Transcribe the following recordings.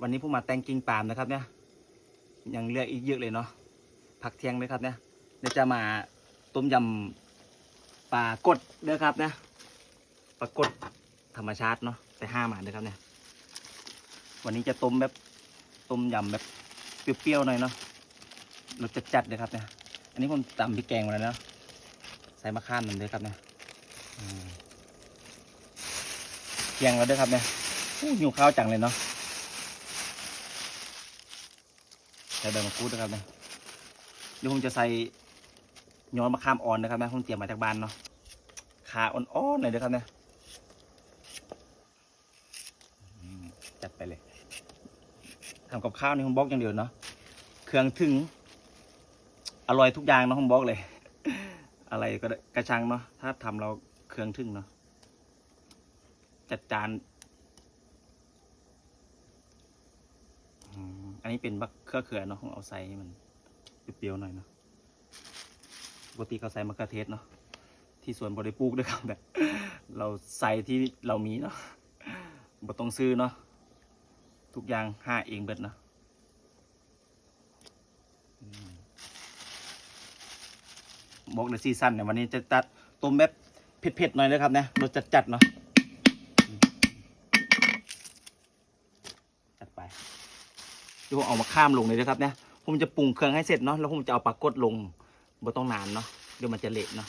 วันนี้ผมมาแต่งกิ่งปาล์มนะครับเนี่ยยังเหลือกอีกเยอะเลยเนาะผักเทียงเลยครับเนี่ยเดี๋ยวจะมาต้มยำปลากดเด้อครับเนี่ยปลากดธรรมชาติเนาะไปห้าหมาเด้อครับเนี่ยวันนี้จะต้มแบบต้มยำแบบเปรี้ยวๆหน่อยเนาะรสจัดๆเลยครับเนี่ยอันนี้ผมตำพริกแกงมาแล้วเนาะใส่มะขามมันเลยครับเนี่ยเทียงแล้วเด้อครับเนี่ยอู้หิวข้าวจังเลยเนาะ ใส่ใบมะกรูดนะครับเนี่ยเดี๋ยวผมจะใส่ย้อนมะขามอ่อนนะครับนะผมเตรียมมาจากบ้านเนาะขาอ่อนๆเลยนะครับเนี่ยจัดไปเลยทำกับข้าวนี่ผมบอกอย่างเดียวเนาะเครื่องถึง อร่อยทุกอย่างเนาะผมบอกเลย อะไรก็กระชังเนาะถ้าทำเราเครื่องถึงเนาะจัดจาน อันนี้เป็นบักเครือเขือเนาะของเอาใส่มันเปรี้ยวๆหน่อยเนาะปกติเขาใส่มะเขือเทศเนาะที่สวนบริปลูกด้วยครับแบบเราใส่ที่เรามีเนาะบ่ต้องซื้อเนาะทุกอย่างห้าเองเบิดเนาะบอกเลยซีซั่นเนี่ยวันนี้จะตัดต้มแบบเผ็ดๆหน่อยเลยครับนะรสจัดๆเนาะอืมจัดไป เดี๋ยว ผมเอามาข้ามลงเลยนะครับเนี่ยผมจะปรุงเครื่องให้เสร็จเนาะแล้วผมจะเอาปลากดลงบ่ต้องนานเนาะเดี๋ยวมันจะเละเนาะ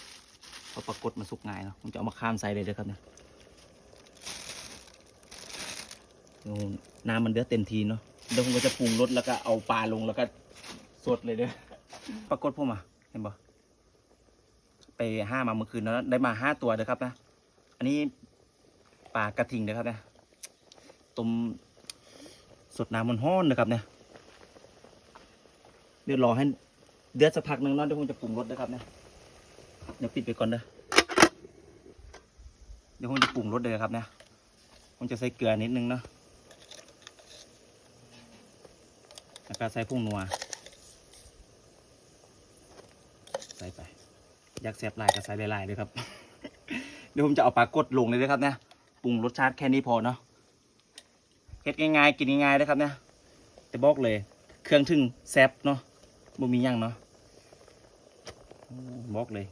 เพราะปลากดมันสุกง่ายเนาะผมจะเอามาข้ามใส่เลยนะครับเนี่ยน้ำมันเดือดเต็มทีเนาะเดี๋ยวผมก็จะปรุงรสแล้วก็เอาปลาลงแล้วก็สดเลยเด้อปลากดผมอะเห็นบ่ไปห้ามาเมื่อคืนแล้วได้มาห้าตัวเด้อครับนะ อันนี้ปลากระทิงเด้อครับนะต้มสดน้ำมันห้อนนะครับเนี่ย เดี๋ยวรอให้เดือดสักพักหนึ่งเนาะเดี๋ยวผมจะปรุงรสนะครับเนี่ยเดี๋ยวปิดไปก่อนเด้อเดี๋ยวผมจะปรุงรสเลยครับเนี่ยผมจะใส่เกลือนิดนึงเนาะแล้วก็ใส่ผงนัวใส่ไป อยากแซ่บลายก็ใส่ลายๆเลยครับ เดี๋ยวผมจะเอาปลากดลงเลยนะครับเนี่ยปรุงรสชาติแค่นี้พอเนาะเฮ็ดง่ายๆกินง่ายๆนะครับเนี่ยแต่บอกเลย เครื่องถึงแซ่บเนาะ บ่มีหยังเนาะบอกเลย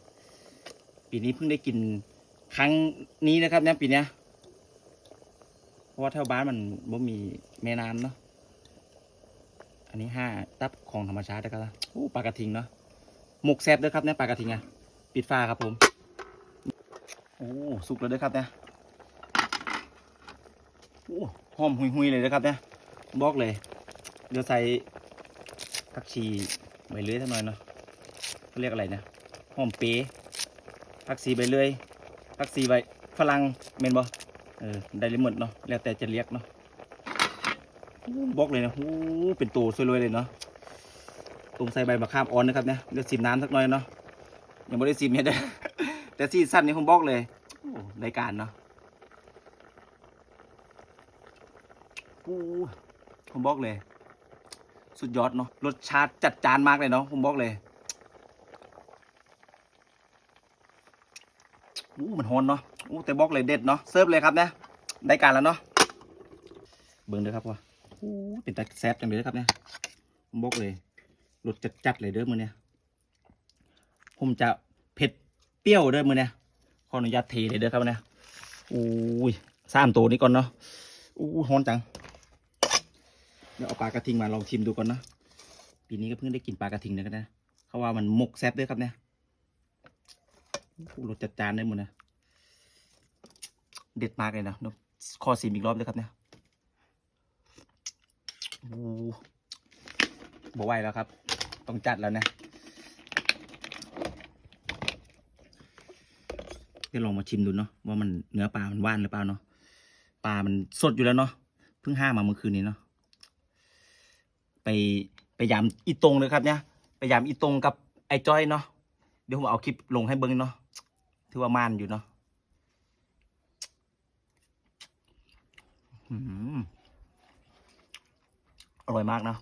ปีนี้เพิ่งได้กินครั้งนี้นะครับเนี่ยปีเนี้ยเพราะว่าแถวบ้านมันบ่มีแม่น้ำเนาะอันนี้ห้าตับของธรรมชาตินะครับโอ้ปลากระทิงเนาะหมกแซ่บด้วยครับเนี่ยปลากระทิงอะปิดฟ้าครับผมโอ้สุกแล้วด้วยครับเนี่ยโอ้หอมหุยๆเลยนะครับเนี่ยบอกเลย เดี๋ยวใส่ผักชี ใบเลื่อยสักหน่อยเนาะเขาเรียกอะไรนะหอมเป๊ผักชีใบเลื่อยผักชีใบฝรั่งเมนบอเออได้เลยหมดเนาะแล้วแต่จะเรียกเนาะโอ้บอกเลยนะโอ้เป็นตัวสวยๆเลยเนาะต้มใส่ใบมะขามอ่อนนะครับเนี่ยเดี๋ยวซิมน้ำสักหน่อยเนาะยังไม่ได้ซิมเนี่ยเด้อแต่ซีซั่นนี้ผมบอกเลยรายการเนาะปูผมบอกเลย สุดยอดเนาะรสชาติจัดจานมากเลยเนาะผมบอกเลยอู้มันฮอนเนาะอู้แต่บอกเลยเด็ดเนาะเสิร์ฟเลยครับเนี่ยได้การแล้วเนาะเบิ่งเลยครับว่าอู้เป็นตาแซ่บจังเลยครับเนี่ยผมบอกเลยรสจัดจัดๆเลยเด้อมือเนี่ยผมจะเผ็ดเปรี้ยวเด้อมือเนี่ยขออนุญาตเทเลยเด้อครับเนี่ยอู้ยสามตัวนี้ก่อนเนาะอู้ฮอนจัง เดี๋ยวเอาปลากระทิงมาลองชิมดูก่อนนะปีนี้ก็เพิ่งได้กินปลากระทิงนะครับนะเขาว่ามันหมกแซ่บด้วยครับเนี่ยรสจัดจานได้หมดนะเด็ดมากเลยนะนกขอซีมอีกรอบด้วยครับเนี่ยอู้บไหวแล้วครับ ต้องจัดแล้วนะเดี๋ยวลองมาชิมดูเนาะว่ามันเนื้อปลา มันว่านหรือเปล่าเนาะปลา มันสดอยู่แล้วเนาะเพิ่งห้ามาเมื่อคืนนี้เนาะ ไปไปยามอีตรงเลยครับเนี่ยไปยามอีตรงกับไอ้จ้อยเนาะเดี๋ยวผมเอาคลิปลงให้เบิ้งเนาะถือว่ามานอยู่เนาะอร่อยมากเนาะ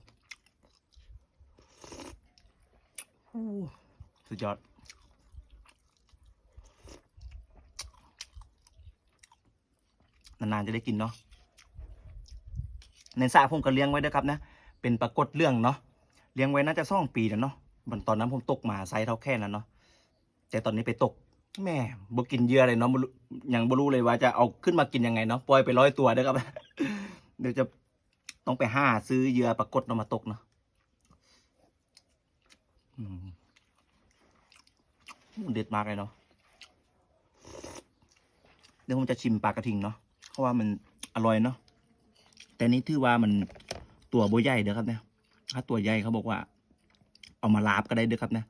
สุดยอด นานๆจะได้กินเนาะในสระผมก็เลี้ยงไว้ด้วยครับนะ เป็นปรากฏเรื่องเนาะเลี้ยงไว้น่าจะสองปีแล้วเนาะมันตอนนั้นผมตกมาไซส์เท่าแค่นั้นเนาะแต่ตอนนี้ไปตกแม่บกินเหยื่อเลยเนาะบ่รู้ยังบรู้เลยว่าจะเอาขึ้นมากินยังไงเนาะปล่อยไปร้อยตัวเด้อครับ เดี๋ยวจะต้องไปหาซื้อเหยื่อปรากฏเนาะมาตกเนาะเด็ดมากเลยเนาะเดี๋ยวผมจะชิมปลากระทิงเนาะเพราะว่ามันอร่อยเนาะแต่นี่ถือว่ามัน ตัวโบใหญ่เด้อครับเนี่ยถ้าตัวใหญ่เขาบอกว่า เอามาลาบก็ได้เด้อครับนะ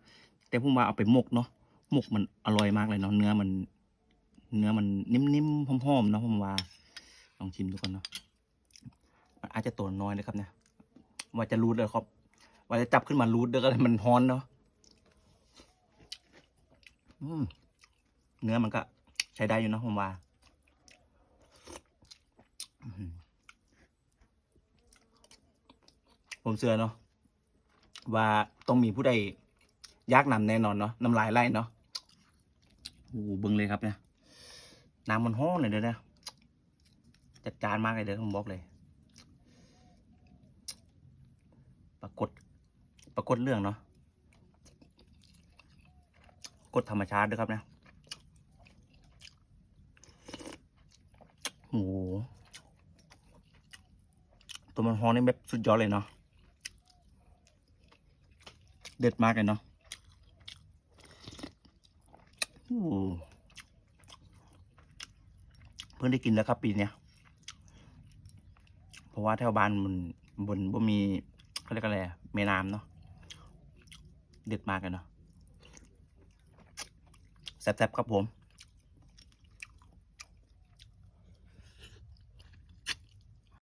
แต่ผมว่าเอาไปหมกเนาะหมกมันอร่อยมากเลยเนาะเนื้อมัน เนื้อมันนิ่มๆหอมๆเนาะผมว่าลองชิมดูก่อนเนาะมันอาจจะตัวน้อยนะครับเนี่ยว่าจะรูดเลยครับ ว่าจะจับขึ้นมารูดเด้อก็มันฮ้อนเนาะเนื้อมันก็ใช้ได้อยู่นะผมว่า อื้อหือ ผมเชื่อเนาะว่าต้องมีผู้ใดยากนำแน่นอนเนาะน้ำลายไหลเนาะโอ้เบึงเลยครับเนี่ยน้ำมันห้อนเลยเด้อนะจัดจานมากเลยเด้อผมบอกเลย ปรากฏปรากฏเรื่องเนาะกดธรรมชาติด้วยครับนะโอ้ตัวมันฮ้อนนี่แบบสุดยอดเลยเนาะ เด็ดมากเลยเนาะเพิ่งได้กินแล้วครับปีเนี้ยเพราะว่าแถวบ้านมันบนบ่มีเขาเรียกอะไรแม่น้ำเนาะเด็ดมากเลยเนาะแซ่บๆครับผม